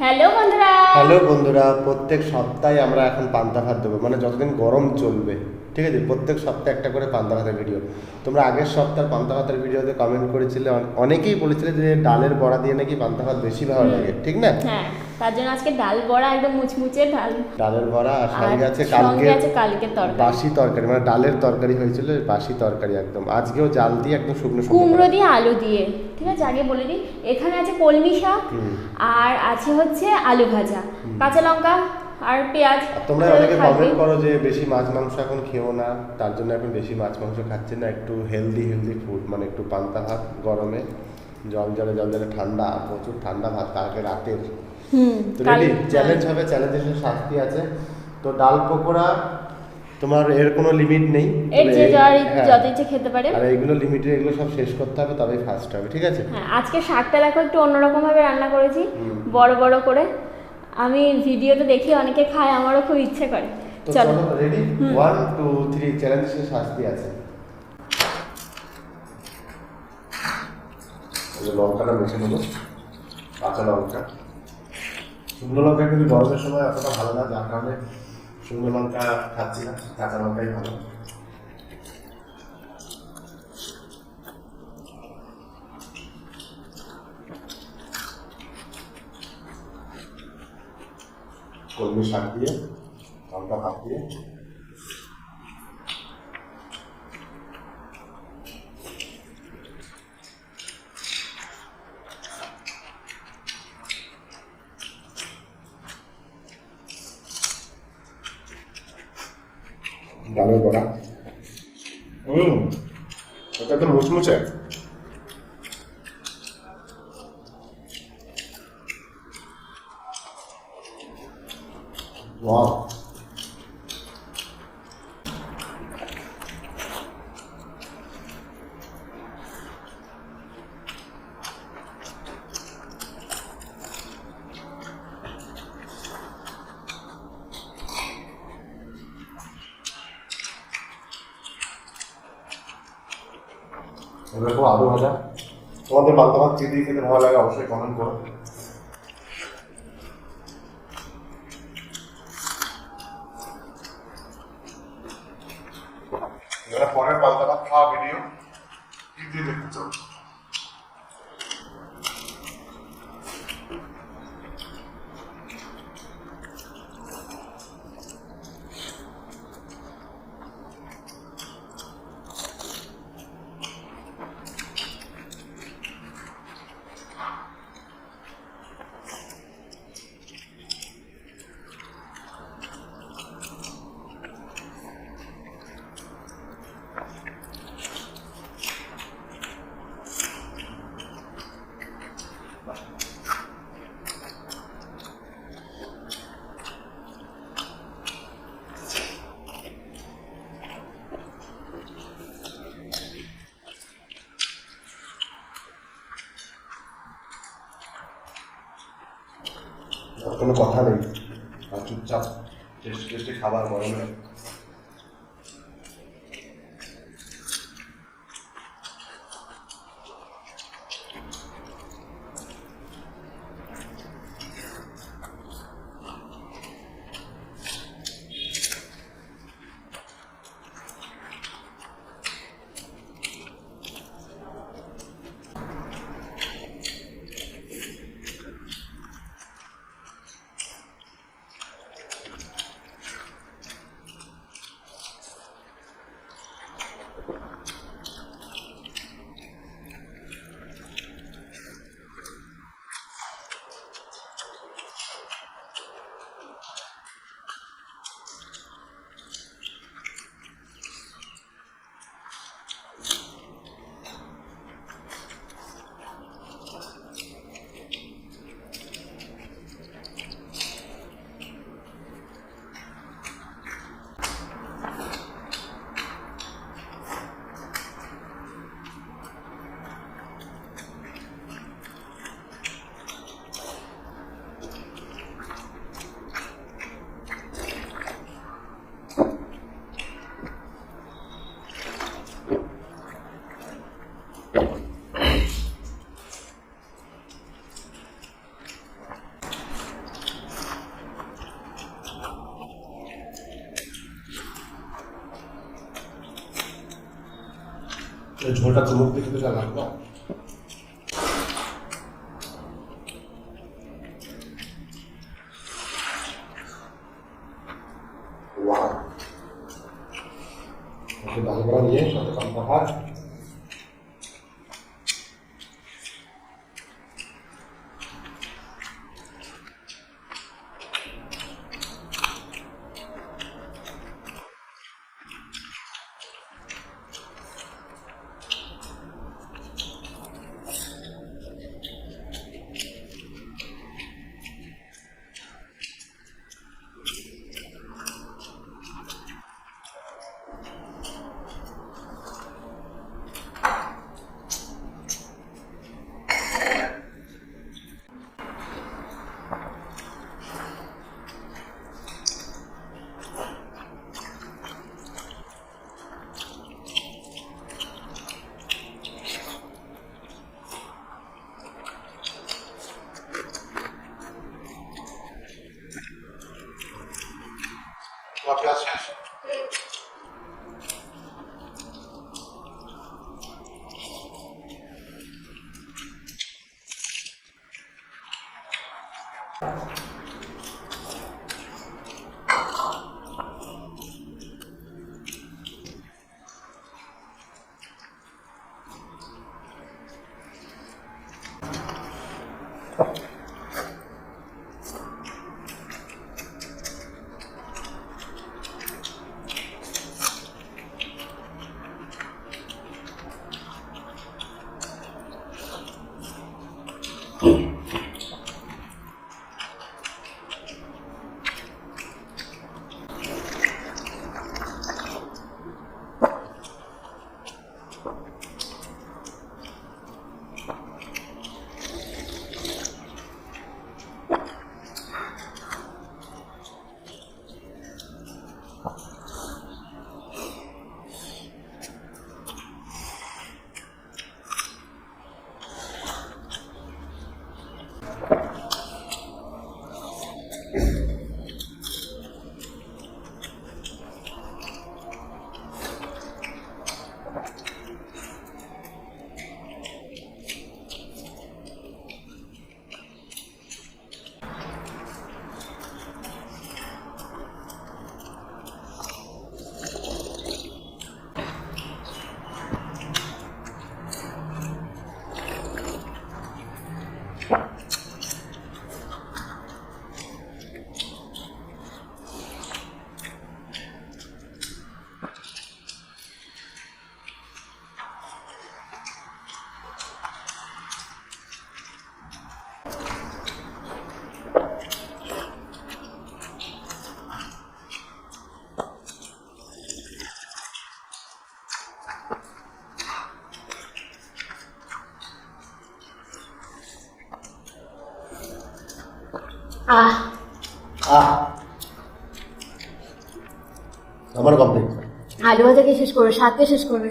Hello বন্ধুরা। Hello বন্ধুরা। প্রত্যেক সপ্তাহে আমরা এখন পান্তা ভাত দেবো। মানে যতদিন গরম চলবে ঠিক আছে? প্রত্যেক সপ্তাহে একটা করে পান্তা ভাতের ভিডিও তোমরা আগের সপ্তাহের পান্তা ভাতের ভিডিওতে কমেন্ট করেছিলে অনেকেই বলেছিলে যে ডালের বড়া দিয়ে নাকি পান্তা ভাত বেশি ভালো লাগে ঠিক না? হ্যাঁ। তার জন্য আজকে ডাল বড়া একদম মুচমুচে ডাল। ডালের বড়া আর সঙ্গে আছে কালকে আছে কালকে তরকারি। বাসি তরকারি মানে ডালের তরকারি হয়েছিল বাসি তরকারি একদম। আজকেও জাল দিয়ে একদম শুকনো শুকনো কুমড়ো দিয়ে আলু দিয়ে। ঠিক আছে আগে বলে দিই। এখানে আছে কলমি শাক আর আছে হচ্ছে আলু ভাজা। কাঁচা লঙ্কা আর পেঁয়াজ তোমরা অনেকে কমেন্ট করো যে বেশি মাছ মাংস এখন খেও না তার জন্য এখন বেশি মাছ মাংস খাচ্ছে না একটু হেলদি হেলদি ফুড মানে একটু পান্তা ভাত গরমে জল জলে জল জলে ঠান্ডা প্রচুর ঠান্ডা ভাত কালকে রাতের হুম রেডি চ্যালেঞ্জ হবে চ্যালেঞ্জের শাস্তি আছে। তো ডাল পকোড়া তোমার এর কোনো লিমিট নেই। এর যে যার হ্যাঁ, যত ইচ্ছে খেতে পারে। আর এইগুলো লিমিটেড এগুলো সব শেষ করতে হবে তবেই ফার্স্ট হবে ঠিক আছে? হ্যাঁ আজকে শাকটা দেখো একটু অন্যরকম ভাবে রান্না করেছি বড় বড় করে। আমি ভিডিওতে দেখি অনেকে খায় আমারও খুব ইচ্ছে করে। চলো। রেডি ওয়ান টু থ্রি চ্যালেঞ্জের সাথে শাস্তি আছে। লঙ্কাটা মেখে নেব কাঁচা লঙ্কা। শুকনো লঙ্কা কিন্তু গরমের সময় অতটা ভালো না, যার কারণে শুকনো লঙ্কা খাচ্ছি না, কাঁচা লঙ্কাই ভালো। কলমি শাক দিয়ে, লঙ্কা ভাত দিয়ে। 약간 좀 무시무시해. 와. ওয়াও খুব আলু ভাজা তোমাদের পান্তা ভাত দিয়ে খেতে ভালো লাগে, অবশ্যই কমেন্ট করো। পরের পাল্টা ভাত খাওয়া ভিডিও কি দিয়ে দেখতে চাও আর কোনো কথা নেই। আর চুপচাপ টেস্ট টেস্টে খাবার গরমে ঝোলটা তো মুখ দেখতে যা লাগবে ডাল বড়া নিয়ে সাথে পান্তা ভাত তোমার ক্লাস আহ। আহ। আমার কমপ্লিট আলু ভাজাকে শেষ করবে? শাককে শেষ করবে?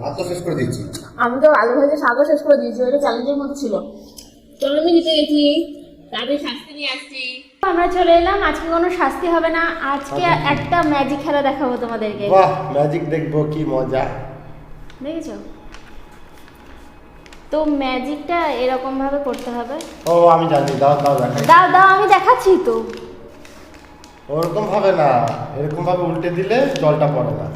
ভাত তো শেষ করে দিয়েছি। আমি তো আলু ভাজা শাকও শেষ করে দিয়েছি ওটা চ্যালেঞ্জের মধ্যে ছিল। চলো আমি নিতে গেছি। তাদের শাস্তি নিয়ে আসছি। আমরা চলে এলাম আজকে কোনো শাস্তি হবে না। আজকে একটা ম্যাজিক খেলা দেখাবো তোমাদেরকে। বাহ ম্যাজিক দেখব কি মজা। দেখেছ? তো ম্যাজিকটা এরকম ভাবে করতে হবে? ও আমি জানি দাও দাও দেখাই। দাও দাও আমি দেখাচ্ছি তো। ওরকম ভাবে না এরকম ভাবে উল্টে দিলে জলটা পড়ে না।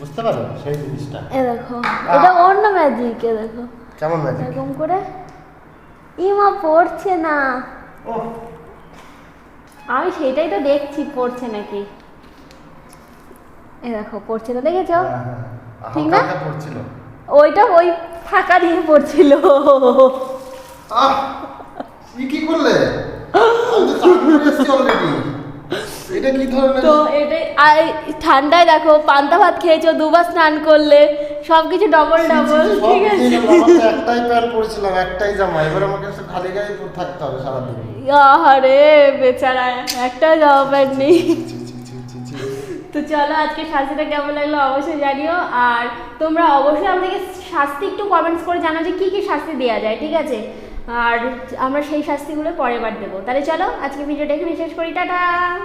বুঝতে পারো সেই জিনিসটা। এ দেখো এটা অন্য ম্যাজিক এ দেখো। কেমন ম্যাজিক এরকম করে। ইমা পড়ছে না। ও আমি সেটাই তো দেখছি পড়ছে নাকি। এ দেখো পড়ছে না দেখেছ? হ্যাঁ, হ্যাঁ। ঠিক হালকা না? পড়ছিল। ওইটা ওই ফাঁকা দিয়ে পড়ছিল আহ কি করলে তো চান করে এসেছি অলরেডি এটা কি ধরনের তো এটাই আর ঠান্ডায় দেখো পান্তা ভাত খেয়েছো দুবার স্নান করলে সবকিছু ডবল ডবল ঠিক আছে একটাই প্যান্ট পরেছিলাম একটাই জামা এবার আমাকে খালি গায়ে থাকতে হবে সারাদিন আরে বেচারা একটা জামা প্যান্ট নেই। তো চলো আজকে শাস্তিটা কেমন লাগল অবশ্যই জানিও। আর তোমরা অবশ্যই আমাদেরকে শাস্তি একটু কমেন্টস করে জানো যে কী কী শাস্তি দেওয়া যায়, ঠিক আছে? আর আমরা সেই শাস্তিগুলো পরের বার দেবো। তাহলে চলো আজকে ভিডিওটা এখানে শেষ করি। টাটা!